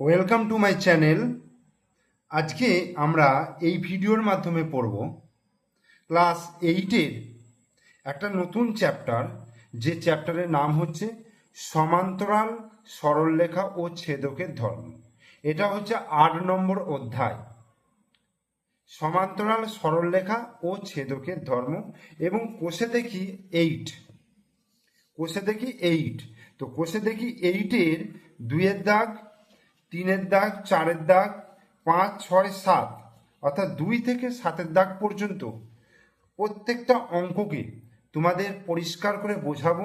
Welcome to my channel আজকে আমরা এই ভিডিওর মাধ্যমে পড়ব ক্লাস এইটের একটা নতুন চ্যাপ্টার যে চ্যাপ্টারের নাম হচ্ছে সমান্তরাল সরলরেখা ও ছেদকের ধর্ম। এটা হচ্ছে আট নম্বর অধ্যায়। সমান্তরাল সরলরেখা ও ছেদকের ধর্ম এবং কোষে দেখি এইট কোষে দেখি এইট তো কোষে দেখি এইটের দুইয়ের দাগ তিনের দাগ, চারের দাগ, পাঁচ, ছয়, সাত, অর্থাৎ দুই থেকে সাতের দাগ পর্যন্ত প্রত্যেকটা অঙ্ককে তোমাদের পরিষ্কার করে বোঝাবো।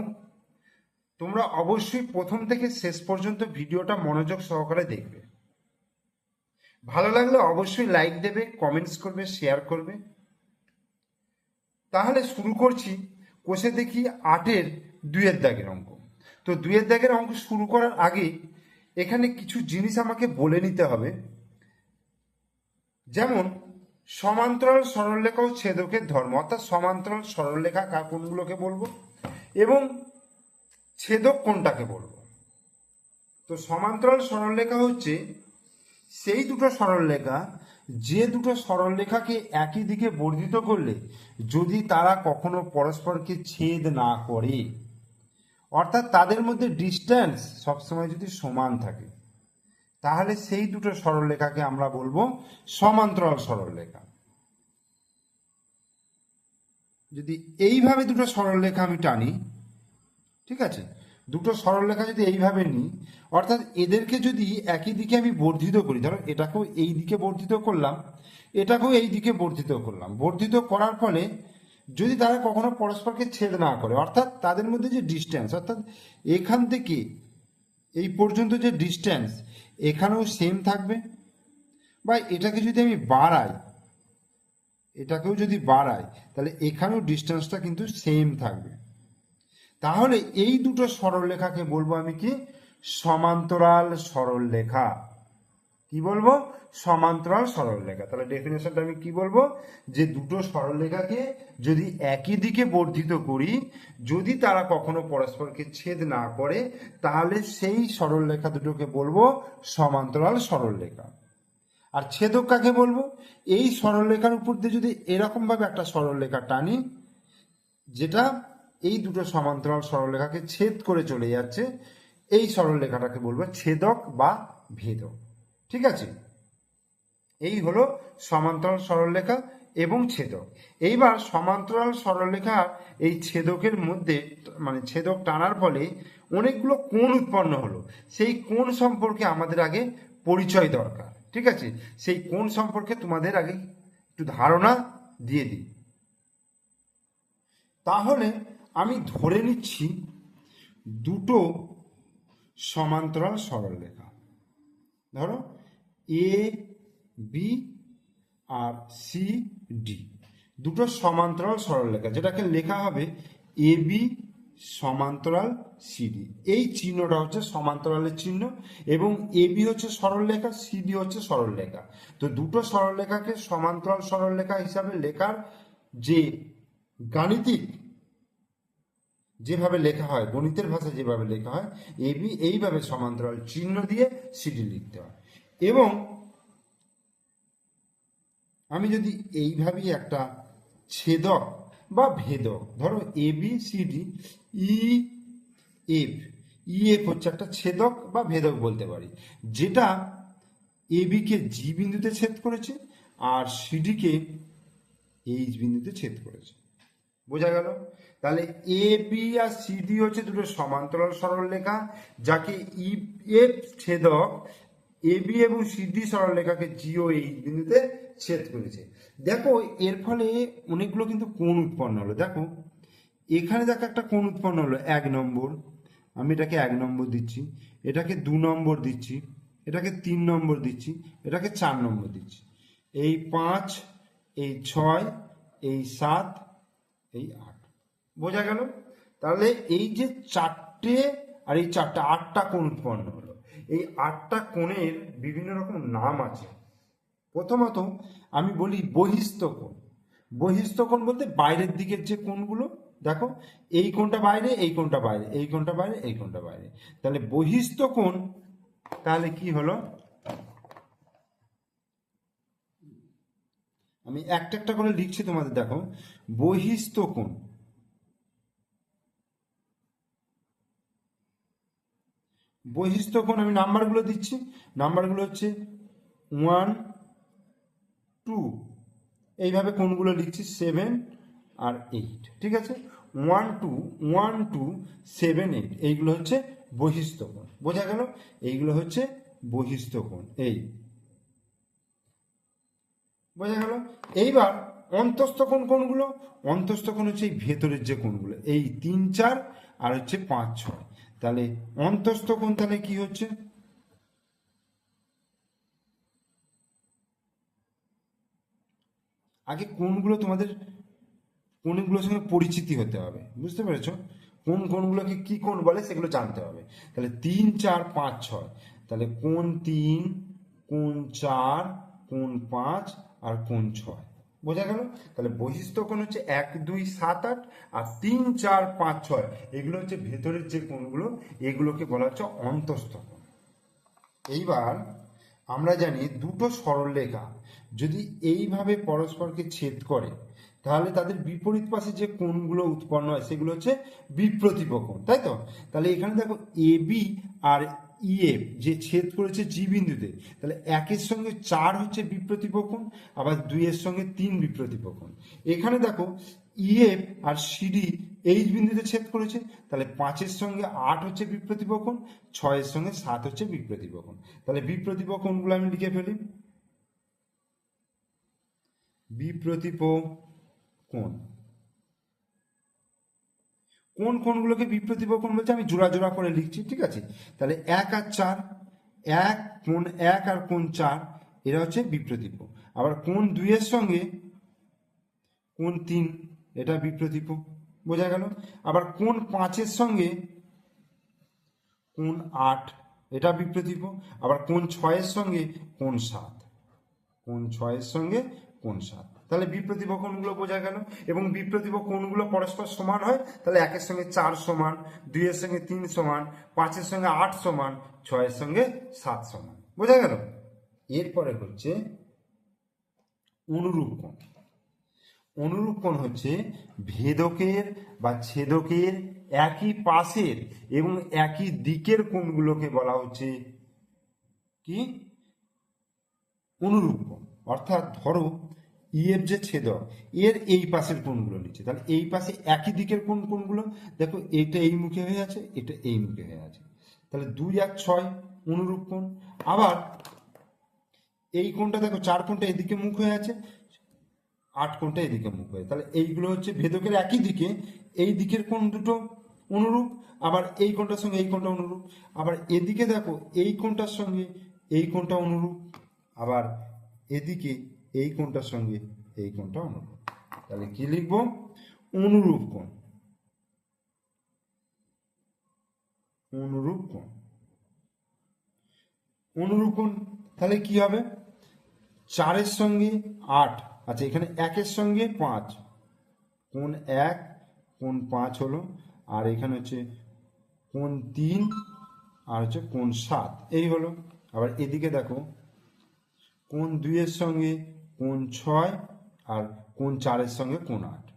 তোমরা অবশ্যই প্রথম থেকে শেষ পর্যন্ত ভিডিওটা মনোযোগ সহকারে দেখবে। ভালো লাগলে অবশ্যই লাইক দেবে, কমেন্টস করবে, শেয়ার করবে। তাহলে শুরু করছি, কোষে দেখি আটের দুইয়ের দাগের অঙ্ক। তো দুইয়ের দাগের অঙ্ক শুরু করার আগে এখানে কিছু জিনিস আমাকে বলে নিতে হবে। যেমন, সমান্তরাল সরলরেখা ও ছেদকের ধর্ম, অর্থাৎ সমান্তরাল সরলরেখা কোনগুলোকে বলব? এবং ছেদক কোনটাকে বলব? তো সমান্তরাল সরলরেখা হচ্ছে সেই দুটো সরলরেখা, যে দুটো সরলরেখাকে একই দিকে বর্ধিত করলে যদি তারা কখনো পরস্পরকে ছেদ না করে। অর্থাৎ তাদের মধ্যে ডিস্ট্যান্স সবসময় যদি সমান থাকে, তাহলে সেই দুটো সরলরেখাকে আমরা বলব সমান্তরাল সরলরেখা। যদি এইভাবে দুটো সরলরেখা আমি টানি, ঠিক আছে? দুটো সরলরেখা যদি এইভাবে নিই, অর্থাৎ এদেরকে যদি একই দিকে আমি বর্ধিত করি, ধরো এটাকেও এই দিকে বর্ধিত করলাম, এটাকেও এই দিকে বর্ধিত করলাম, বর্ধিত করার ফলে যদি তারা কখনো পরস্পরকে ছেদ না করে, অর্থাৎ তাদের মধ্যে যে ডিস্টেন্স অর্থাৎ এখান থেকে এই পর্যন্ত যে ডিস্টেন্স এখানেও সেম থাকবে? বা এটাকে যদি আমি বাড়াই, এটাকেও যদি বাড়াই, তাহলে এখানেও ডিস্টেন্সটা কিন্তু সেম থাকবে। তাহলে এই দুটো সরলরেখাকে বলব আমি কি? সমান্তরাল সরলরেখা। কি বলব? সমান্তরাল সরলরেখা। তাহলে ডেফিনেশনটা আমি কি বলব? যে দুটো সরলরেখাকে যদি একই দিকে বর্ধিত করি, যদি তারা কখনো পরস্পরকে ছেদ না করে, তাহলে সেই সরলরেখা দুটোকে বলব সমান্তরাল সরলরেখা। আর ছেদক কাকে বলব? এই সরলরেখার উপর দিয়ে যদি এরকম ভাবে একটা সরলরেখা টানি, যেটা এই দুটো সমান্তরাল সরলরেখাকে ছেদ করে চলে যাচ্ছে, এই সরলরেখাটাকে বলব ছেদক বা ভেদক। ঠিক আছে? এই হলো সমান্তরাল সরলরেখা এবং ছেদক। এইবার সমান্তরাল সরলরেখা এই ছেদকের মধ্যে মানে ছেদক টানার ফলে অনেকগুলো কোণ উৎপন্ন হলো। সেই কোণ সম্পর্কে আমাদের আগে পরিচয় দরকার, ঠিক আছে? সেই কোণ সম্পর্কে তোমাদের আগে একটু ধারণা দিয়ে দিই। তাহলে আমি ধরে নিচ্ছি দুটো সমান্তরাল সরলরেখা। ধরো এ বি আর সি ডি দুটো সমান্তরাল সরলরেখা, যেটাকে লেখা হবে এ বি সমান্তরাল সিডি এই চিহ্নটা হচ্ছে সমান্তরালের চিহ্ন এবং এ বি হচ্ছে সরলরেখা সিডি হচ্ছে সরলরেখা। তো দুটো সরলরেখাকে সমান্তরাল সরলরেখা হিসাবে লেখার যে গাণিতিক যেভাবে লেখা হয়, গণিতের ভাষায় যেভাবে লেখা হয় এবি এইভাবে সমান্তরাল চিহ্ন দিয়ে সিডি লিখতে হয়। এবং আমি যদি এইভাবেই একটা ছেদক বা ভেদক, ধরো A B C D E F E F হচ্ছে একটা ছেদক বা ভেদক বলতে পারি, যেটা এ বিকে জি বিন্দুতে ছেদ করেছে আর সিডিকে এইচ বিন্দুতে ছেদ করেছে। বোঝা গেল? তাহলে এ বি আর সিডি হচ্ছে দুটো সমান্তরাল সরলরেখা, যাকে ই এফ ছেদক এ বি এবং সিডি সরলরেখাকে জিও এইচ বিন্দুতে ছেদ করেছে। দেখো, এর ফলে অনেকগুলো কিন্তু কোণ উৎপন্ন হলো। দেখো, এখানে দেখো একটা কোণ উৎপন্ন হলো, এক নম্বর। আমি এটাকে এক নম্বর দিচ্ছি, এটাকে দু নম্বর দিচ্ছি, এটাকে তিন নম্বর দিচ্ছি, এটাকে চার নম্বর দিচ্ছি। এই পাঁচ, এই ছয়, এই সাত, এই আট। বোঝা গেল? তাহলে এই যে চারটে আর এই চারটে আটটা কোণ উৎপন্ন হলো। এই আটটা কোণের বিভিন্ন রকম নাম আছে। প্রথমত আমি বলি বহিস্থ কোণ। বহিস্থ কোণ বলতে বাইরের দিকের যে কোণগুলো, দেখো, এই কোণটা বাইরে, এই কোণটা বাইরে, এই কোণটা বাইরে, এই কোণটা বাইরে। তাহলে বহিস্থ কোণ, তাহলে কি হলো? আমি একটা একটা করে লিখছি তোমাদের, দেখো। বহিস্থ কোণ। বহিস্থ কোণ আমি নাম্বারগুলো দিচ্ছি। নাম্বারগুলো হচ্ছে ওয়ান, টু। এইভাবে কোনগুলো লিখছি? সেভেন আর এইট। ঠিক আছে? One, two one, two, seven, eight. এইগুলো হচ্ছে বহিস্থ বোঝা গেল? এইগুলো হচ্ছে বহিস্থ এই। বোঝা গেল? এইবার অন্তস্থ কোণ কোনগুলো? অন্তস্থ কোণ হচ্ছে এই ভেতরের যে কোণগুলো। এই তিন, চার আর হচ্ছে পাঁচ, ছয়। তাহলে অন্তস্থ কোণ তাহলে কি হচ্ছে? আগে কোনগুলো তোমাদের কোনগুলোর সঙ্গে পরিচিতি হতে হবে, বুঝতে পেরেছ? কোন কোনগুলোকে কি কোন বলে সেগুলো জানতে হবে। তাহলে তিন, চার, পাঁচ, ছয়। তাহলে কোন তিন কোন চার কোন পাঁচ আর কোন ছয়। বোঝা গেল? তাহলে বহিস্থ কোণ হচ্ছে এক, দুই, সাত, আট আর তিন, চার, পাঁচ, ছয়। এগুলো হচ্ছে ভেতরের যে কোণগুলো, এগুলোকে বলা হচ্ছে অন্তস্থ কোণ। এইবার আমরা জানি দুটো সরলরেখা যদি এইভাবে পরস্পরকে ছেদ করে, তাহলে তাদের বিপরীত পাশে যে কোণগুলো উৎপন্ন হয়, সেগুলো হচ্ছে বিপ্রতিপ কোণ, তাই তো? তাহলে এখানে দেখো এ বি আর ইএফ যে ছেদ করেছে জি বিন্দুতে, তাহলে একের সঙ্গে চার হচ্ছে বিপ্রতিপ কোণ আবার দুইয়ের সঙ্গে তিন বিপ্রতিপ কোণ এখানে দেখো ইএফ আর সিডি এইচ বিন্দুতে ছেদ করেছে, তাহলে পাঁচের সঙ্গে আট হচ্ছে বিপ্রতিপ কোণ ছয়ের সঙ্গে সাত হচ্ছে বিপ্রতিপ কোণ তাহলে বিপ্রতিপ কোণগুলো আমি লিখে ফেলি। বিপ্রতিপ কোণ কোন কোনগুলোকে বিপ্রতিপ কোণ বলছে, আমি জোড়া জোড়া করে লিখছি, ঠিক আছে? তাহলে এক আর চার, এক কোন এক আর কোন চার, এরা হচ্ছে বিপ্রতিপ আবার কোন দুইয়ের সঙ্গে কোন তিন, এটা বিপ্রতিপ বোঝা গেল? আবার কোন পাঁচের সঙ্গে কোন আট, এটা বিপ্রতিপ আবার কোন ছয়ের সঙ্গে কোন সাত, কোন ছয়ের সঙ্গে কোন সাত। তাহলে বিপ্রতিভ কোণগুলো বোঝা গেল এবং বিপ্রতিভ কোণগুলো পরস্পর সমান হয়? তাহলে একের সঙ্গে চার সমান, দুইয়ের সঙ্গে তিন সমান, পাঁচের সঙ্গে আট সমান, ছয়ের সঙ্গে সাত সমান। বোঝা গেল? এরপরে হচ্ছে অনুরূপ কোণ। অনুরূপ কোণ হচ্ছে ভেদকের বা ছেদকের একই পাশের এবং একই দিকের কোণগুলোকে বলা হচ্ছে কি? অনুরূপ কোণ। অর্থাৎ ধরো ইয়ের যে ছেদক এর এই পাশের কোণগুলো নিচ্ছে তাহলে এই পাশে একই দিকের কোন কোণগুলো, দেখো এটা এই মুখে হয়ে আছে, এটা এই মুখে হয়ে আছে। তাহলে দুই আর ছয় অনুরূপ কোণ। আবার এই কোণটা দেখো, চার কোণটা এদিকে মুখ হয়ে আছে, আট কোণটা এদিকে মুখ হয়ে তাহলে এইগুলো হচ্ছে ভেদকের একই দিকে, এই দিকের কোণ দুটো অনুরূপ, আবার এই কোণটার সঙ্গে এই কোণটা অনুরূপ। আবার এদিকে দেখো, এই কোণটার সঙ্গে এই কোণটা অনুরূপ, আবার এদিকে এই কোণটার সঙ্গে এই কোণটা অনুরূপ। তাহলে কি লিখব? অনুরূপ কোণ। অনুরূপ কোণ। অনুরূপ কোণ তাহলে কি হবে? চারের সঙ্গে আট। আচ্ছা এখানে একের সঙ্গে পাঁচ। কোন এক কোন পাঁচ হলো। আর এখানে হচ্ছে কোন তিন, আর হচ্ছে কোন সাত। এই হলো। আবার এদিকে দেখো কোন দুইয়ের সঙ্গে কোন ছয় আর কোন চারের সঙ্গে কোন আট?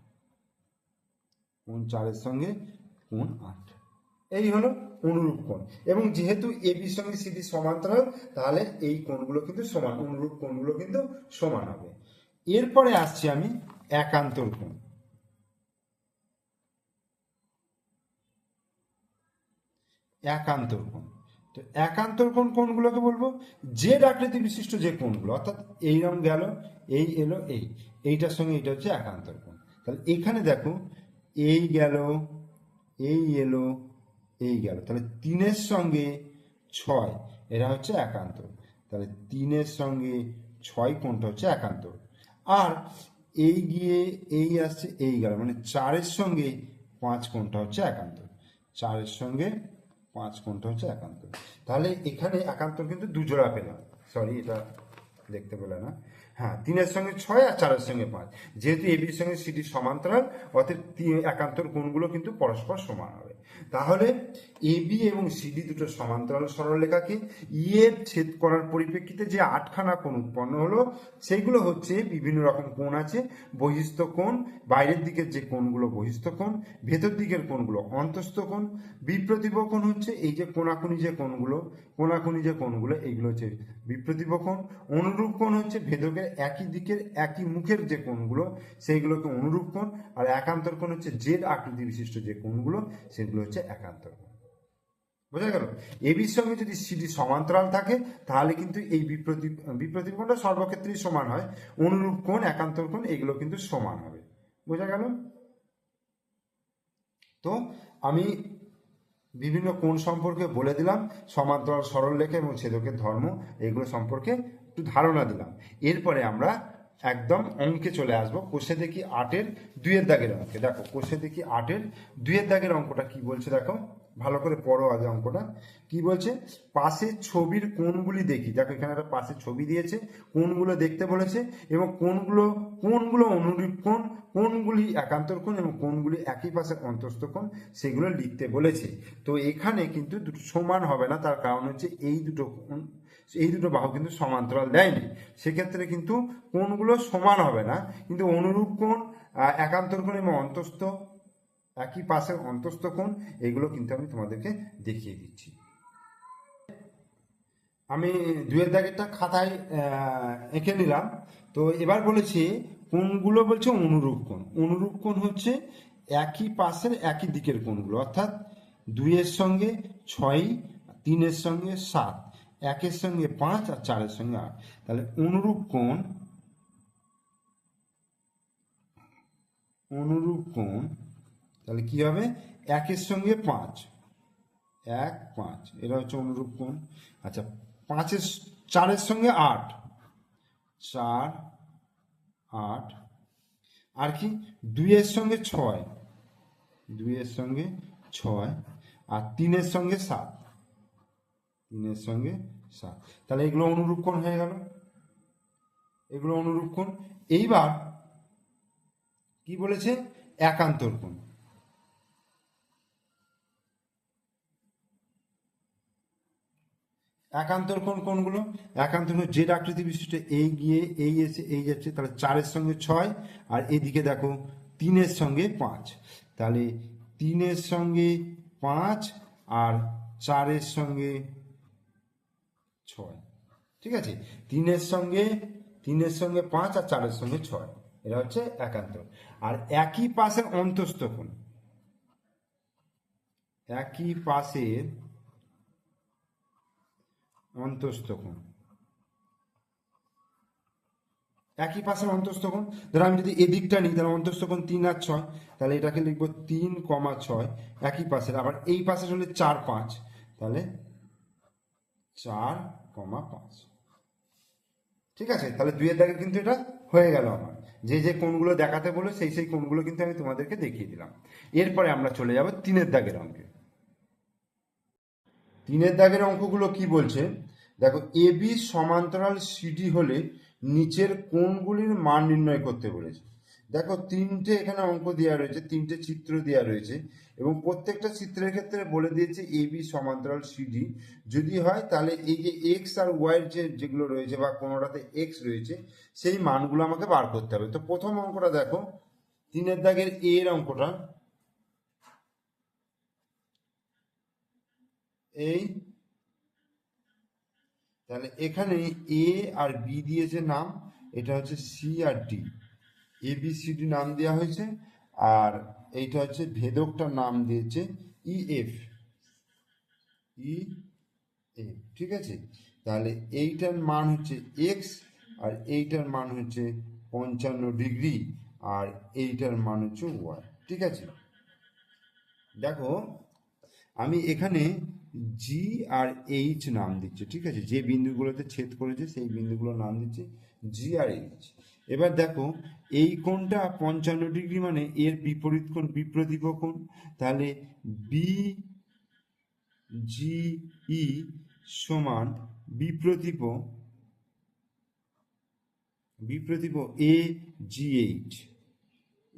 কোন চারের সঙ্গে কোন আট? এই হলো অনুরূপ কোণ। এবং যেহেতু এবির সঙ্গে সিডি সমান্তরাল, তাহলে এই কোণগুলো কিন্তু সমান, অনুরূপ কোণগুলো কিন্তু সমান হবে। এরপরে আসছি আমি একান্তর কোণ। একান্তর কোণ। তো একান্তর কোণ কোণগুলোকে বলব? যে আকৃতি বিশিষ্ট যে কোণগুলো অর্থাৎ এইরকম গেল, এই এলো, এই। এইটার সঙ্গে এটা হচ্ছে একান্তর কোণ। তাহলে এখানে দেখো, এই গেল, এই এলো, এই গেল। তাহলে তিনের সঙ্গে ছয়, এরা হচ্ছে একান্তর। তাহলে তিনের সঙ্গে ছয় কোণটা হচ্ছে একান্তর। আর এই গিয়ে এই আসছে, এই গেল। মানে চারের সঙ্গে পাঁচ কোণটা হচ্ছে একান্তর। চারের সঙ্গে পাঁচ কোনটা হচ্ছে একান্তর তাহলে এখানে একান্তর কিন্তু দুজোড়া পেলাম। সরি এটা দেখতে পেলে না। হ্যাঁ তিনের সঙ্গে ছয় আর চারের সঙ্গে পাঁচ। যেহেতু এবির সঙ্গে সিডি সমান্তরাল অর্থাৎ একান্তর কোণগুলো কিন্তু পরস্পর সমান হবে। তাহলে এবি এবং সিডি দুটো সমান্তরাল সরলরেখাকে ই এর ছেদ করার পরিপ্রেক্ষিতে যে আটখানা কোণ উৎপন্ন হলো সেইগুলো হচ্ছে বিভিন্ন রকম কোণ আছে। বহিস্থ কোণ, বাইরের দিকের যে কোণগুলো বহিস্থ কোণ, ভেতর দিকের কোণগুলো অন্তস্থ কোণ, বিপ্রতিভ কোণ হচ্ছে এই যে কোনাকুনি যে কোণগুলো কোনাকুনি যে কোণগুলো, এইগুলো হচ্ছে বিপ্রতিভ কোণ। অনুরূপ কোণ হচ্ছে ভেদকের একই দিকের একই মুখের যে কোণগুলো, সেইগুলোকে অনুরূপ কোণ, আর একান্তর কোণ হচ্ছে জেড আকৃতি বিশিষ্ট যে কোণগুলো, সেগুলো হচ্ছে একান্তর কোণ। বোঝা গেল? এবির সঙ্গে যদি সিডি সমান্তরাল থাকে, তাহলে কিন্তু এই বিপ্রতি বিপ্রতিভ কোণটা সর্বক্ষেত্রেই সমান হয়। অনুরূপ কোণ, একান্তর কোণ, এগুলো কিন্তু সমান হবে। বোঝা গেল? তো আমি বিভিন্ন কোণ সম্পর্কে বলে দিলাম। সমান্তরাল সরলরেখা এবং ছেদকের ধর্ম, এগুলো সম্পর্কে একটু ধারণা দিলাম। এরপরে আমরা একদম অঙ্কে চলে আসব। কোষে দেখি আটের দুইয়ের দাগের অঙ্কে। দেখো, কোষে দেখি আটের দুইয়ের দাগের অঙ্কটা কি বলছে দেখো। ভালো করে পড়ো আগে অঙ্কটা। কি বলছে? পাশের ছবির কোনগুলি দেখি। দেখো এখানে একটা পাশের ছবি দিয়েছে কোনগুলো দেখতে বলেছে এবং কোনগুলো কোনগুলো অনুরূপ কোন কোনগুলি একান্তর কোণ এবং কোনগুলি একই পাশে অন্তস্থ কোণ সেগুলো লিখতে বলেছে। তো এখানে কিন্তু দুটো সমান হবে না তার কারণ হচ্ছে এই দুটো এই দুটো বাহু কিন্তু সমান্তরাল দেয়নি। সেক্ষেত্রে কিন্তু কোনগুলো সমান হবে না কিন্তু অনুরূপ আহ, একান্তর কোণ এবং অন্তস্থ একই পাশের অন্তস্থ কোণ, এগুলো কিন্তু আমি তোমাদেরকে দেখিয়ে দিচ্ছি। আমি দুয়ের দাগেরটা খাতায় এঁকে নিলাম। তো এবার বলেছি, কোণগুলো বলছে অনুরূপ কোণ। অনুরূপ কোণ হচ্ছে একই পাশের একই দিকের কোণগুলো, অর্থাৎ দুইয়ের সঙ্গে ছয়, তিনের সঙ্গে সাত, একের সঙ্গে পাঁচ আর চারের সঙ্গে আট। তাহলে অনুরূপ কোণ অনুরূপ কোণ তাহলে কি হবে? একের সঙ্গে পাঁচ। এক, পাঁচ। এটা হচ্ছে অনুরূপ কোণ। আচ্ছা পাঁচের চারের সঙ্গে আট। চার, আট। আর কি? দুইয়ের সঙ্গে ছয়। দুইয়ের সঙ্গে ছয়। আর তিনের সঙ্গে সাত। তিনের সঙ্গে সাত। তাহলে এগুলো অনুরূপ কোণ হয়ে গেল। এগুলো অনুরূপ কোণ। এইবার কি বলেছে? একান্তর কোণ। একান্তর কোণ কোনগুলো? একান্তর কোণ জেড আকৃতি বিশিষ্ট এই গিয়ে, এই এসে, এই যাচ্ছে, তাহলে চারের সঙ্গে ছয়, আর এদিকে দেখো তিনের সঙ্গে পাঁচ। তাহলে তিনের সঙ্গে পাঁচ আর চারের সঙ্গে ছয়। ঠিক আছে? তিনের সঙ্গে তিনের সঙ্গে পাঁচ আর চারের সঙ্গে ছয়। এটা হচ্ছে একান্তর। আর একই পাশের অন্তস্থ কোণ? একই পাশের অন্তস্থ কোণ একই পাশের অন্তস্থ কোণ ধরো আমি যদি এদিকটা নিই, তাহলে অন্তস্থ কোণ তিন আর ছয়, তাহলে এটাকে লিখব তিন কমা ছয়, একই পাশের আবার এই পাশের হলে চার পাঁচ, তাহলে চার কমা পাঁচ। ঠিক আছে? তাহলে দুইয়ের দাগের কিন্তু এটা হয়ে গেল আমার। যে যে কোণগুলো দেখাতে বলে সেই সেই কোণগুলো কিন্তু আমি তোমাদেরকে দেখিয়ে দিলাম। এরপরে আমরা চলে যাব তিনের দাগের অঙ্কে। তিনের দাগের অঙ্কগুলো কি বলছে? দেখো, এ, বি সমান্তরাল সিডি হলে নিচের কোণগুলির মান নির্ণয় করতে বলেছে। দেখো, তিনটে এখানে অঙ্ক দেওয়া রয়েছে, তিনটে চিত্র দেওয়া রয়েছে এবং প্রত্যেকটা চিত্রের ক্ষেত্রে বলে দিয়েছে এ, বি সমান্তরাল সিডি। যদি হয়, তাহলে এই যে এক্স আর ওয়াই যে যেগুলো রয়েছে বা কোনোটাতে এক্স রয়েছে, সেই মানগুলো আমাকে বার করতে হবে। তো প্রথম অঙ্কটা দেখো, তিনের দাগের এর অঙ্কটা। এই, তাহলে এখানে এ আর বি দিয়েছে নাম, এটা হচ্ছে C R D A B C D নাম দেওয়া হয়েছে, আর এইটা হচ্ছে ভেদকটার নাম দিয়েছে ই এফ ই এফ ঠিক আছে? তাহলে এইটার মান হচ্ছে এক্স আর এইটার মান হচ্ছে পঞ্চান্ন ডিগ্রি, আর এইটার মান হচ্ছে ওয়াই ঠিক আছে? দেখো, আমি এখানে জি আর এইচ নাম দিচ্ছে, ঠিক আছে? যে বিন্দুগুলোতে ছেদ করেছে, সেই বিন্দুগুলোর নাম দিচ্ছে জি আর এইচ এবার দেখো, এই কোণটা পঞ্চান্ন ডিগ্রি মানে এর বিপরীত কোণ বিপ্রতীপ কোণ। তাহলে বি জি ই সমান বিপ্রতীপ বিপ্রতীপ এ G H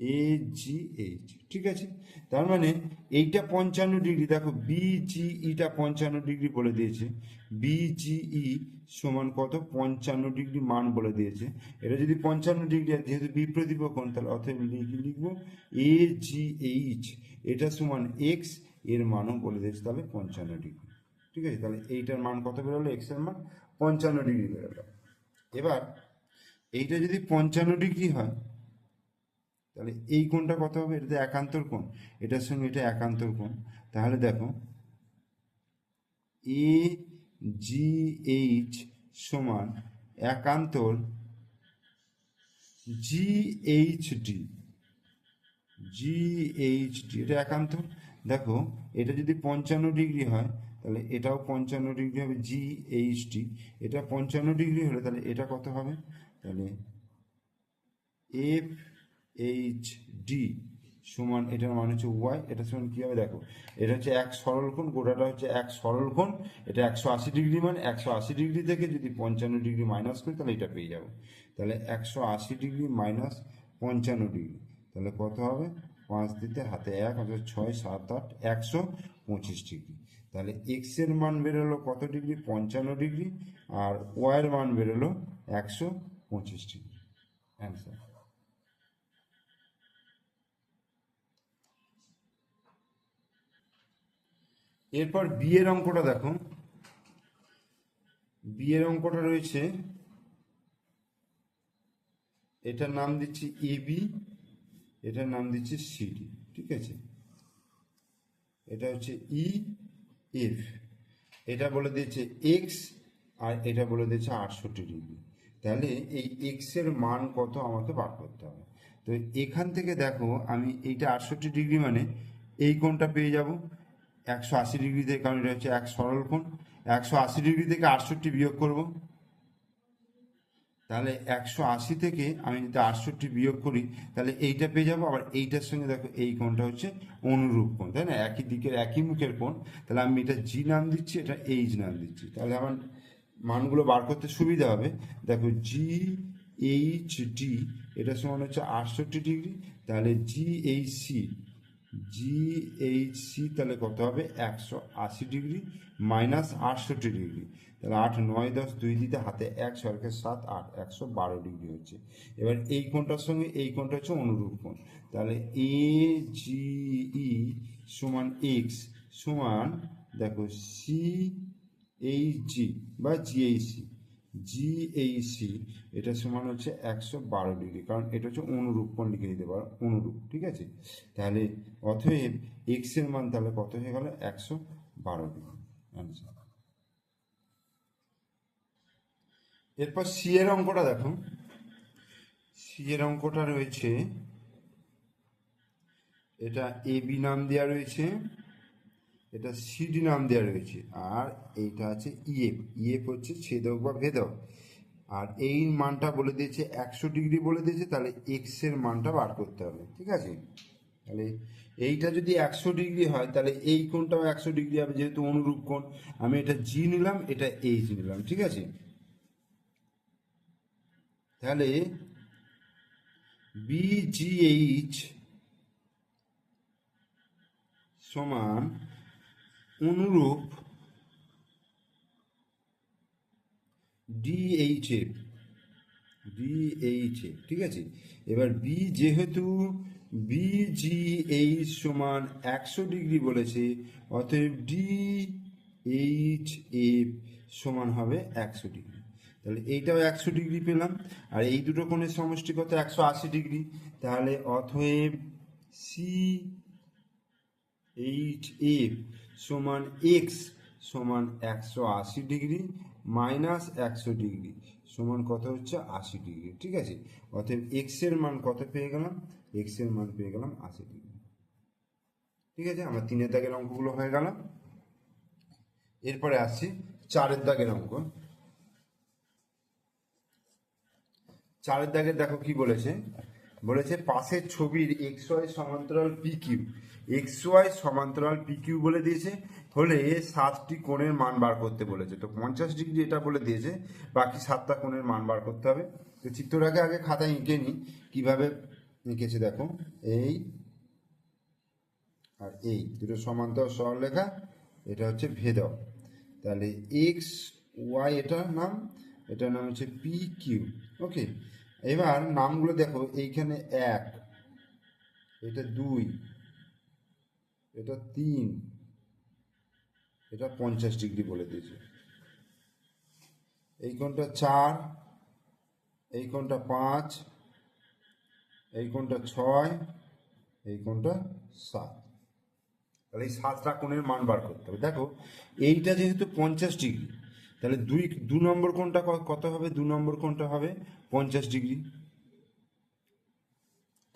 A G H ঠিক আছে? তার মানে এইটা পঞ্চান্ন ডিগ্রি, দেখো বিজিইটা পঞ্চান্ন ডিগ্রি বলে দিয়েছে। বিজিই সমান কত? পঞ্চান্ন ডিগ্রি মান বলে দিয়েছে। এটা যদি পঞ্চান্ন ডিগ্রি আর যেহেতু বিপ্রতীপ কোণ, তাহলে লিখে, লিখব এ জি এইচ এটা সমান এক্সের মানও বলে দিয়েছে, তাহলে পঞ্চান্ন ডিগ্রি। ঠিক আছে? তাহলে এইটার মান কত বেরোলো? এক্সের মান পঞ্চান্ন ডিগ্রি বেরোলো। এবার এইটা যদি পঞ্চান্ন ডিগ্রি হয় তাহলে এই কোণটা কত হবে? এটা তো একান্তর কোণ। এটার সঙ্গে এটা একান্তর কোণ। তাহলে দেখো এ জি এইচ সমান একান্তর G H D G H D এটা একান্তর। দেখো, এটা যদি পঞ্চান্ন ডিগ্রি হয়, তাহলে এটাও পঞ্চান্ন ডিগ্রি হবে জি এইচ ডি এটা পঞ্চান্ন ডিগ্রি হলে তাহলে এটা কত হবে? তাহলে এফ এইচ ডি সমান এটার মান হচ্ছে ওয়াই এটা সমান কী হবে? দেখো, এটা হচ্ছে এক সরল কোণ, গোটাটা হচ্ছে এক সরল কোণ, এটা একশো আশি ডিগ্রি মানে একশো আশি ডিগ্রি থেকে যদি পঞ্চান্ন ডিগ্রি মাইনাস করি, তাহলে এটা পেয়ে যাব। তাহলে একশো আশি ডিগ্রি মাইনাস পঞ্চান্ন ডিগ্রি, তাহলে কত হবে? পাঁচ দিতে হাতে এক, অর্থাৎ ছয়, সাত, আট, একশো পঁচিশ ডিগ্রি। তাহলে এক্সের মান বেরোলো কত ডিগ্রি? পঞ্চান্ন ডিগ্রি, আর ওয়াইয়ের মান বেরোলো একশো পঁচিশ ডিগ্রি। অ্যান্সার এরপর বিয়ের অঙ্কটা দেখো। বিয়ের অঙ্কটা রয়েছে। এটার নাম দিচ্ছি এবি এটার নাম দিচ্ছি সিডি ঠিক আছে? এটা হচ্ছে ই এফ এটা বলে দিয়েছে এক্স আর এটা বলে দিয়েছে আটষট্টি ডিগ্রি। তাহলে এই এক্সের মান কত আমাকে বার করতে হবে। তো এখান থেকে দেখো, আমি এইটা আটষট্টি ডিগ্রি মানে এই কোণটা পেয়ে যাব। একশো আশি ডিগ্রি থেকে কারণ এটা হচ্ছে এক সরল কোণ, একশো আশি ডিগ্রি থেকে আটষট্টি বিয়োগ করব। তাহলে একশো আশি থেকে আমি যদি আটষট্টি বিয়োগ করি, তাহলে এইটা পেয়ে যাব। আবার এইটার সঙ্গে দেখো, এই কোণটা হচ্ছে অনুরূপ কোণ, তাই না? একই দিকের, একই মুখের কোণ। তাহলে আমি এটা জি নাম দিচ্ছি, এটা এইচ নাম দিচ্ছি। তাহলে আমার মানগুলো বার করতে সুবিধা হবে। দেখো জি এইচ ডি এটা সমান হচ্ছে আটষট্টি ডিগ্রি তাহলে G H C G H C তাহলে কত হবে? একশো আশি ডিগ্রি মাইনাস আটষট্টি ডিগ্রি। তাহলে আট, নয়, দশ, দুই দিতে হাতে এক সরকার সাত, আট, একশো বারো ডিগ্রি হচ্ছে। এবার এই কোণটার সঙ্গে এই কোণটা হচ্ছে অনুরূপ কোণ। তাহলে এ জি ই সমান এক্স সমান, দেখো সি এইচ জি বা জিএইসি জিএইসি এটা সমান হচ্ছে একশো বারো ডিগ্রি। কারণ এটা হচ্ছে অনুরূপ কোণ লিখে দিতে পারো? অনুরূপ, ঠিক আছে? তাহলে অতএব এক্সের মান তাহলে কত হয়ে গেল? একশো বারো ডিগ্রি। অ্যান্সার এরপর সি এর অঙ্কটা দেখো। সি এর অঙ্কটা রয়েছে, এটা এ বি নাম দেওয়া রয়েছে এটা সিডি নাম দেওয়া রয়েছে। আর এইটা আছে ইএফ ইএফ হচ্ছে ছেদক বা ভেদক। আর এই মানটা বলে দিয়েছে, একশো ডিগ্রি বলে দিয়েছে, তাহলে এক্সের মানটা বার করতে হবে, ঠিক আছে? তাহলে এইটা যদি একশো ডিগ্রি হয়, তাহলে এই কোণটাও একশো ডিগ্রি হবে, যেহেতু অনুরূপ কোণ। আমি এটা জি নিলাম, এটা এইচ নিলাম, ঠিক আছে? তাহলে বিজিএইচ সমান অনুরূপ ডিএইচএফ ডিএইচএফ ঠিক আছে? এবার বি যেহেতু বিজিএইচ সমান একশো ডিগ্রি বলেছে, অতএব ডি এইচ এফ সমান হবে একশো ডিগ্রি। তাহলে এইটাও একশো ডিগ্রি পেলাম, আর এই দুটো কোণের সমষ্টি কত? একশো আশি ডিগ্রি। তাহলে অতএব সি এইচ এফ সমান এক্স সমান একশো আশি ডিগ্রি মাইনাস একশো ডিগ্রি সমান কত হচ্ছে আশি ডিগ্রি, ঠিক আছে? অতএব এক্সের মান কত পেয়ে গেলাম? এক্সের মান পেয়ে গেলাম আশি ডিগ্রি। ঠিক আছে? আমার তিনের দাগের অঙ্কগুলো হয়ে গেল। এরপরে আসছি চারের দাগের অঙ্ক। চারের দাগে দেখো কি বলেছে? বলেছে পাশের ছবির এক্স ওয়াই সমান্তরাল পি কিউ এক্স ওয়াই সমান্তরাল পি কিউ বলে দিয়েছে, হলে সাতটি কোণের মান বার করতে বলেছে। তো পঞ্চাশ ডিগ্রি এটা বলে দিয়েছে, বাকি সাতটা কোণের মান বার করতে হবে। তো চিত্রটাকে আগে খাতায় এঁকে নিই, কীভাবে এঁকেছে দেখো। এই আর এই, দুটো সমান্তর সরলরেখা, এটা হচ্ছে ভেদক। তাহলে এক্স ওয়াই এটার নাম এটার নাম হচ্ছে পি কিউ ওকে এবার নামগুলো দেখো, এইখানে এক, এটা দুই, এটা তিন, এটা পঞ্চাশ ডিগ্রি বলে দিয়েছে। এই কোণটা চার, এই কোণটা পাঁচ, এই কোণটা ছয়, এই কোণটা সাত। তাহলে এই সাতটা কোণের মান বার করতে হবে। দেখো, এইটা যেহেতু পঞ্চাশ ডিগ্রি তাহলে দুই, দু নম্বর কোনটা কত হবে? দু নম্বর কোনটা হবে পঞ্চাশ ডিগ্রি।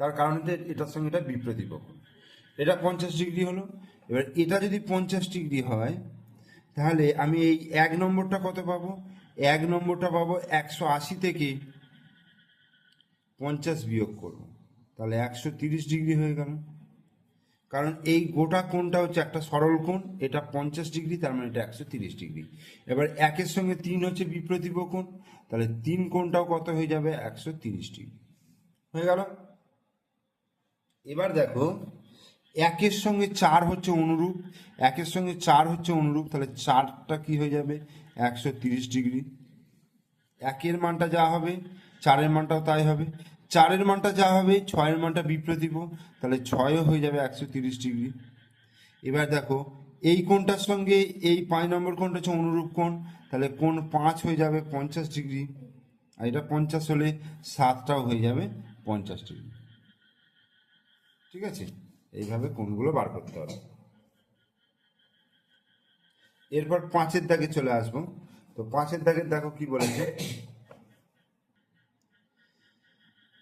তার কারণ এটা এটার সঙ্গে এটা বিপ্রতীপ কোণ এটা পঞ্চাশ ডিগ্রি হলো। এবার এটা যদি পঞ্চাশ ডিগ্রি হয়, তাহলে আমি এই এক নম্বরটা কত পাবো? এক নম্বরটা পাবো একশো আশি থেকে পঞ্চাশ বিয়োগ করব। তাহলে একশো তিরিশ ডিগ্রি হয়ে গেল। কারণ এই গোটা কোণটা হচ্ছে একটা সরল কোণ, এটা পঞ্চাশ ডিগ্রি, তার মানে এটা একশো তিরিশ ডিগ্রি। এবার একের সঙ্গে তিন হচ্ছে বিপ্রতীপ কোণ, তাহলে তিন কোণটাও কত হয়ে যাবে? একশো তিরিশ ডিগ্রি। হয়ে গেল? এবার দেখো, একের সঙ্গে চার হচ্ছে অনুরূপ, একের সঙ্গে চার হচ্ছে অনুরূপ, তাহলে চারটা কি হয়ে যাবে? একশো তিরিশ ডিগ্রি। একের মানটা যা হবে, চারের মানটাও তাই হবে। চারের মানটা যা হবে, ছয়ের মানটা বিপ্রতীপ তাহলে ছয়ও হয়ে যাবে একশো তিরিশ ডিগ্রি। এবার দেখো, এই কোণটার সঙ্গে এই পাঁচ নম্বর কোণটা হচ্ছে অনুরূপ কোণ, তাহলে কোণ পাঁচ হয়ে যাবে পঞ্চাশ ডিগ্রি, আর এটা পঞ্চাশ হলে সাতটাও হয়ে যাবে পঞ্চাশ ডিগ্রি। ঠিক আছে? এইভাবে কোণগুলো বার করতে হবে। এরপর পাঁচের দাগে চলে আসব। তো পাঁচের দাগে দেখো কি বলেছে?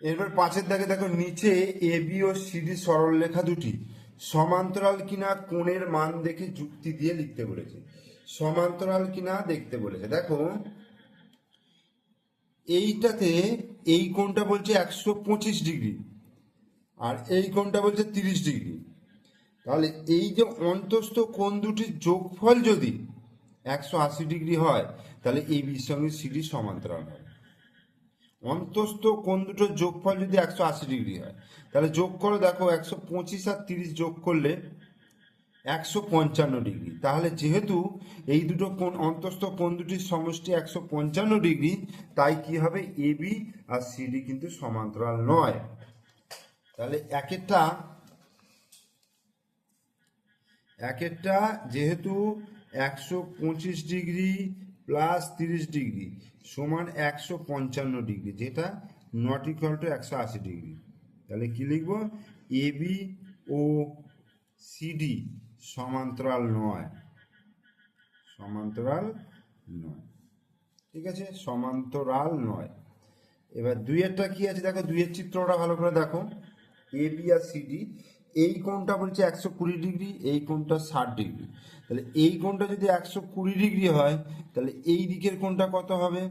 এরপর পাঁচের দাগে দেখো, নিচে এ বি ও সিডি সরল লেখা দুটি। সমান্তরাল কিনা কোণের মান দেখে যুক্তি দিয়ে লিখতে বলেছে। সমান্তরাল কিনা দেখতে বলেছে। দেখো, এইটাতে এই কোণটা বলছে একশো পঁচিশ ডিগ্রি আর এই কোণটা বলছে তিরিশ ডিগ্রি। তাহলে এই যে অন্তস্থ কোণ দুটির যোগফল যদি একশো আশি ডিগ্রি হয়, তাহলে এই বির সঙ্গে সিডি সমান্তরাল হবে। অন্তস্থ কোণ দুটোর যোগফল যদি একশো আশি ডিগ্রি হয়, তাহলে যোগ করো, দেখো একশো পঁচিশ আর তিরিশ যোগ করলে একশো পঞ্চান্ন ডিগ্রি। তাহলে যেহেতু এই দুটো কোন অন্তস্থ কোন দুটির সমষ্টি একশো পঞ্চান্ন ডিগ্রি, তাই কি হবে? এবি আর সিডি কিন্তু সমান্তরাল নয়। তাহলে একেরটা একেরটা যেহেতু একশো পঁচিশ ডিগ্রি প্লাস তিরিশ ডিগ্রি সমান একশো পঞ্চান্ন ডিগ্রি, যেটা নট ইকুয়াল টু একশো আশি ডিগ্রি। তাহলে কি লিখব? এবি ও সিডি সমান্তরাল নয়। সমান্তরাল নয়। ঠিক আছে? সমান্তরাল নয়। এবার দুইয়েরটা কি আছে? দেখো, দুইয়ের চিত্রটা ভালো করে দেখো। এ বি আর সিডি এই কোণটা বলছে একশো কুড়ি ডিগ্রি, এই কোণটা ষাট ডিগ্রি। তাহলে এই কোণটা যদি একশো কুড়ি ডিগ্রি হয়, তাহলে এই দিকের কোণটা কত হবে?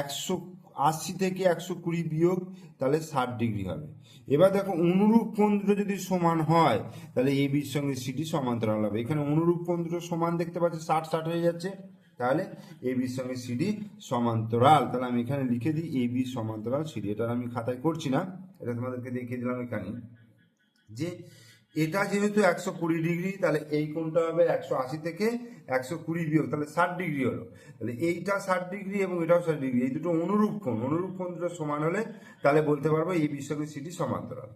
একশো আশি থেকে একশো কুড়ি বিয়োগ, তাহলে ষাট ডিগ্রি হবে। এবার দেখো অনুরূপ কোণ দুটো যদি সমান হয়, তাহলে এ বির সঙ্গে সিটি সমান্তরাল হবে। এখানে অনুরূপ কোণ দুটো সমান দেখতে পাচ্ছি, ষাট ষাট হয়ে যাচ্ছে। তাহলে এ বির সঙ্গে সিডি সমান্তরাল। তাহলে আমি এখানে লিখে দিই এ, বি, সমান্তরাল সিডি এটা আমি খাতায় করছি না। এটা তোমাদেরকে দেখিয়ে দিলাম এখানে। যে এটা যেহেতু একশো কুড়ি ডিগ্রি, তাহলে এই কোণটা হবে একশো আশি থেকে একশো কুড়ি বিয়োগ, তাহলে ষাট ডিগ্রি হলো। তাহলে এইটা ষাট ডিগ্রি এবং এটাও ষাট ডিগ্রি, এই দুটো অনুরূপ কোণ অনুরূপ কোণ দুটো সমান হলে তাহলে বলতে পারব এই বিশ্বকে সিটি সমান্তরাল।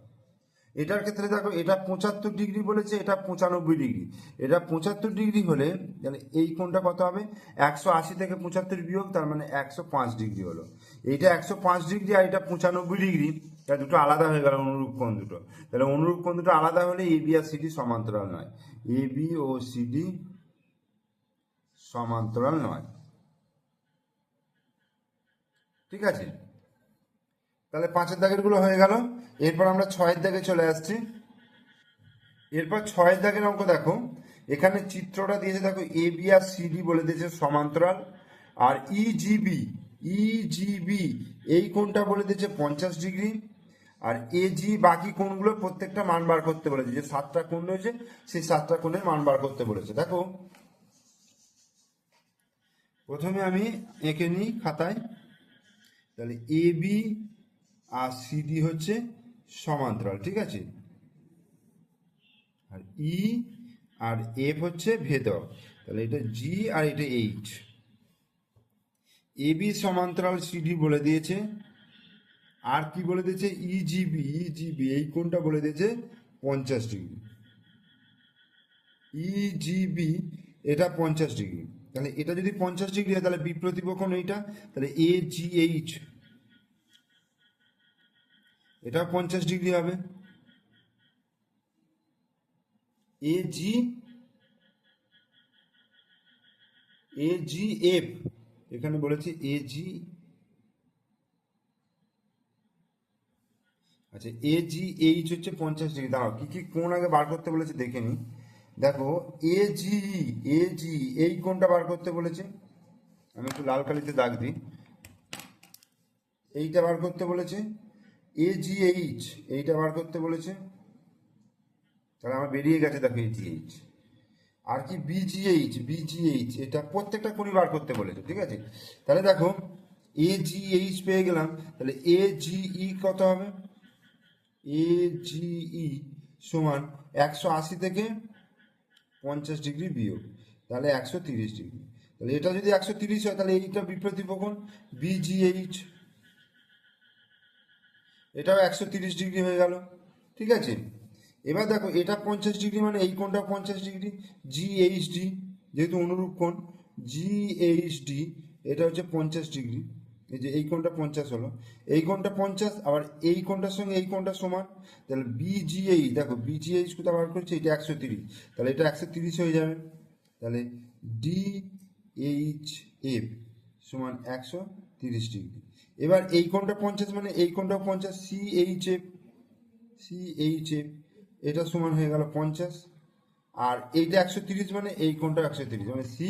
এটার ক্ষেত্রে দেখো, এটা পঁচাত্তর ডিগ্রি বলেছে, এটা পঁচানব্বই ডিগ্রি। এটা পঁচাত্তর ডিগ্রি হলে, তাহলে এই কোণটা কত হবে? একশো আশি থেকে পঁচাত্তর বিয়োগ, তার মানে একশো পাঁচ ডিগ্রি হলো। এইটা একশো পাঁচ ডিগ্রি আর এটা পঁচানব্বই ডিগ্রি তা দুটো আলাদা হয়ে গেল, অনুরূপ কোণ দুটো। তাহলে অনুরূপ কোণ দুটো আলাদা হলে এ বি আর সিডি সমান্তরাল নয়। এ বি ও সিডি সমান্তরাল নয়। ঠিক আছে? তাহলে পাঁচের দাগেরগুলো হয়ে গেল। এরপর আমরা ছয়ের দাগে চলে আসছি। এরপর ছয়ের দাগের অঙ্ক দেখো। এখানে চিত্রটা দিয়েছে দেখো এ বি আর সিডি বলে দিয়েছে সমান্তরাল। আর E ইজিবি ইজিবি এই কোণটা বলে দিয়েছে পঞ্চাশ ডিগ্রি। আর এ জি বাকি কোণগুলো প্রত্যেকটা মান বার করতে বলেছে। যে সাতটা কোণ রয়েছে, সেই সাতটা কোণের মান বার করতে বলেছে। দেখো, প্রথমে আমি এঁকে নিই খাতায়। তাহলে এ বি আর সিডি হচ্ছে সমান্তরাল, ঠিক আছে? আর ই আর এফ হচ্ছে ভেদক তাহলে এটা জি আর এটা এইচ এ বি সমান্তরাল সিডি বলে দিয়েছে। আর কি বলে দিয়েছে? E ইজিবি ইজিবি এই কোনটা বলে দিয়েছে? পঞ্চাশ ডিগ্রি। ইজিবি এটা পঞ্চাশ ডিগ্রি। তাহলে এটা যদি পঞ্চাশ ডিগ্রি হয়, তাহলে বিপ্রতিপক্ষণ এইটা তাহলে এ জি এইচ এটা পঞ্চাশ ডিগ্রি হবে। এ জি এ জি এফ এখানে বলেছে এ জি আচ্ছা এ জি এইচ হচ্ছে পঞ্চাশ ডিগ্রি। দাঁড়াও, কি কি কোণ আগে বার করতে বলেছে দেখে নি দেখো এ জি এ জি এই কোণটা বার করতে বলেছে? আমি একটু লাল কালিতে দাগ দিই। এইটা বার করতে বলেছে? এ জি এইচ এইটা বার করতে বলেছে? তাহলে আমার বেরিয়ে গেছে দেখো এ জি এইচ আর কি বিজিএইচ বিজিএইচ এটা প্রত্যেকটা কোণই বার করতে বলেছে, ঠিক আছে? তাহলে দেখো এ জি এইচ পেয়ে গেলাম, তাহলে এ জি ই কত হবে? এ ই সমান একশো আশি থেকে পঞ্চাশ ডিগ্রি বিয়োগ। তাহলে একশো তিরিশ ডিগ্রি। তাহলে এটা যদি একশো তিরিশ হয়, তাহলে এইটা বিপ্রতিপকন বিজিএইচ এটাও একশো তিরিশ ডিগ্রি হয়ে গেল। ঠিক আছে? এবার দেখো, এটা পঞ্চাশ ডিগ্রি মানে এই কোণটা পঞ্চাশ ডিগ্রি। জিএইচডি যেহেতু অনুরূপ কোণ জিএইচডি এটা হচ্ছে পঞ্চাশ ডিগ্রি। এই যে এই কোণটা পঞ্চাশ হলো, এই কোণটা পঞ্চাশ, আবার এই কোণটার সঙ্গে এই কোণটা সমান, তাহলে বিজিএইচ দেখো বিজিএইচ কোথাও বার করছে? এটা একশো তিরিশ, তাহলে এটা একশো তিরিশ হয়ে যাবে, তাহলে ডি এইচ এফ সমান একশো তিরিশ ডিগ্রি। এবার এই কোণটা পঞ্চাশ মানে এই কোণটা পঞ্চাশ C H F C H F এটা সমান হয়ে গেল পঞ্চাশ, আর এইটা একশো তিরিশ মানে এই কোণটা একশো তিরিশ মানে সি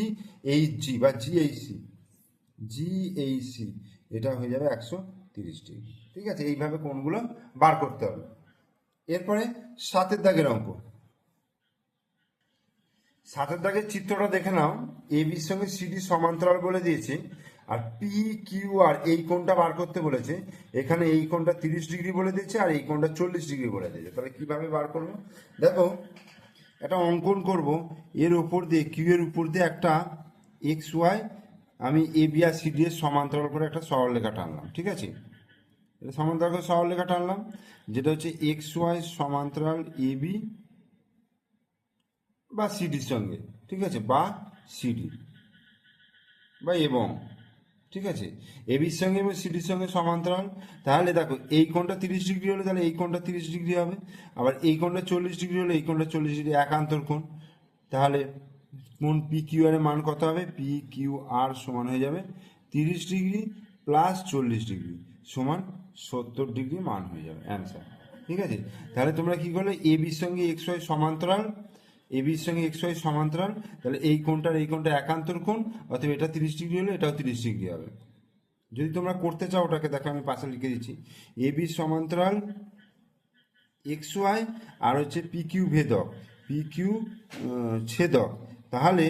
এইচ জি বা G H C G H C এটা হয়ে যাবে একশো তিরিশ ডিগ্রি। ঠিক আছে? এইভাবে কোণগুলো বার করতে হবে। এরপরে সাতের দাগের অঙ্ক। সাতের দাগের চিত্রটা দেখে নাও। এ বির সঙ্গে সিডি সমান্তরাল বলে দিয়েছে আর পি কিউ আর এই কোণটা বার করতে বলেছে। এখানে এই কোণটা তিরিশ ডিগ্রি বলে দিয়েছে আর এই কোণটা চল্লিশ ডিগ্রি বলে দিয়েছে। তাহলে কীভাবে বার করব? দেখো, একটা অঙ্কন করব। এর উপর দিয়ে কিউ এর উপর দিয়ে একটা এক্স ওয়াই আমি এ বি আর সি ডি এর সমান্তরাল করে একটা সরলরেখা টানলাম, ঠিক আছে? এটা সমান্তরাল করে সরলরেখা টানলাম, যেটা হচ্ছে এক্স ওয়াই সমান্তরাল এ বি বা সিডির সঙ্গে, ঠিক আছে? বা সিডি বা এবং, ঠিক আছে? এবির সঙ্গে এবং সিডির সঙ্গে সমান্তরাল, তাহলে দেখো, এই কোণটা তিরিশ ডিগ্রি হলে তাহলে এই কোণটা তিরিশ ডিগ্রি হবে, আবার এই কোণটা চল্লিশ ডিগ্রি হলে এই কোণটা চল্লিশ ডিগ্রি একান্তর কোণ, তাহলে কোণ পি কিউ এর মান কত হবে? পি কিউ আর সমান হয়ে যাবে তিরিশ ডিগ্রি প্লাস চল্লিশ ডিগ্রি সমান সত্তর ডিগ্রি মান হয়ে যাবে। অ্যান্সার ঠিক আছে? তাহলে তোমরা কি করলে? এ বির সঙ্গে এক্স ওয়াই সমান্তরাল। এ বির সঙ্গে এক্স ওয়াই সমান্তরাল। তাহলে এই কোণটার এই কোণটা একান্তর কোণ অথবা এটা তিরিশ ডিগ্রি হলে এটাও তিরিশ ডিগ্রি হবে। যদি তোমরা করতে চাও ওটাকে, দেখো আমি পাশে লিখে দিচ্ছি। এ বির সমান্তরাল এক্স ওয়াই আর হচ্ছে পি কিউ ভেদক। পি কিউ ছেদক। তাহলে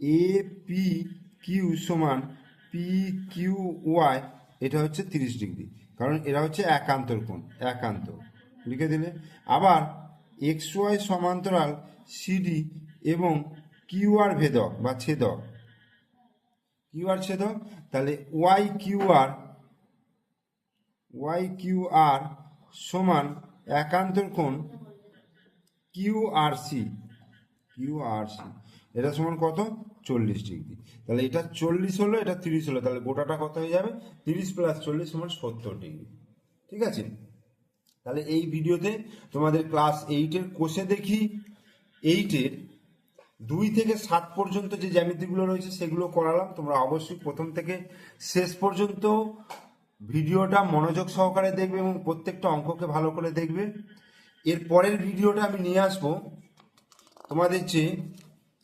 এ পি কিউ সমান পি কিউ ওয়াই এটা হচ্ছে তিরিশ ডিগ্রি। কারণ এরা হচ্ছে একান্তর কোণ একান্ত লিখে দিলে। আবার এক্স ওয়াই সমান্তরাল সিডি এবং কিউ আর ভেদক বা ছেদক। কিউ আর ছেদক, তাহলে Y Q R Y Q R সমান একান্তর কোণ Q R C Q R C এটা সমান কত? চল্লিশ ডিগ্রি। তাহলে এটা চল্লিশ হলো, এটা তিরিশ হলো, তাহলে গোটাটা কত হয়ে যাবে? তিরিশ প্লাস চল্লিশ সমান সত্তর ডিগ্রি। ঠিক আছে? তাহলে এই ভিডিওতে তোমাদের ক্লাস এইটের কোষে দেখি। এইটের দুই থেকে সাত পর্যন্ত যে জ্যামিতিগুলো রয়েছে, সেগুলো করালাম। তোমরা অবশ্যই প্রথম থেকে শেষ পর্যন্ত ভিডিওটা মনোযোগ সহকারে দেখবে এবং প্রত্যেকটা অঙ্ককে ভালো করে দেখবে। এর পরের ভিডিওটা আমি নিয়ে আসব। তোমাদের যে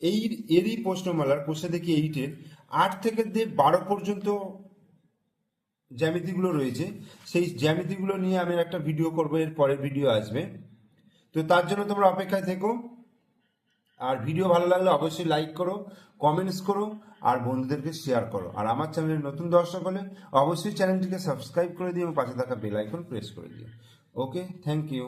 এই, এরই প্রশ্নমালার কোষে দেখি এইটের আট থেকে দিয়ে বারো পর্যন্ত জ্যামিতিগুলো রয়েছে। সেই জ্যামিতিগুলো নিয়ে আমি একটা ভিডিও করব, এর পরের ভিডিও আসবে। তো তার জন্য তোমরা অপেক্ষায় থেকো। আর ভিডিও ভালো লাগলে অবশ্যই লাইক করো কমেন্টস করো, আর বন্ধুদেরকে শেয়ার করো। আর আমার চ্যানেলের নতুন দর্শক হলে অবশ্যই চ্যানেলটিকে সাবস্ক্রাইব করে দিও এবং পাশে থাকা বেল আইকন প্রেস করে দিও। Okay thank you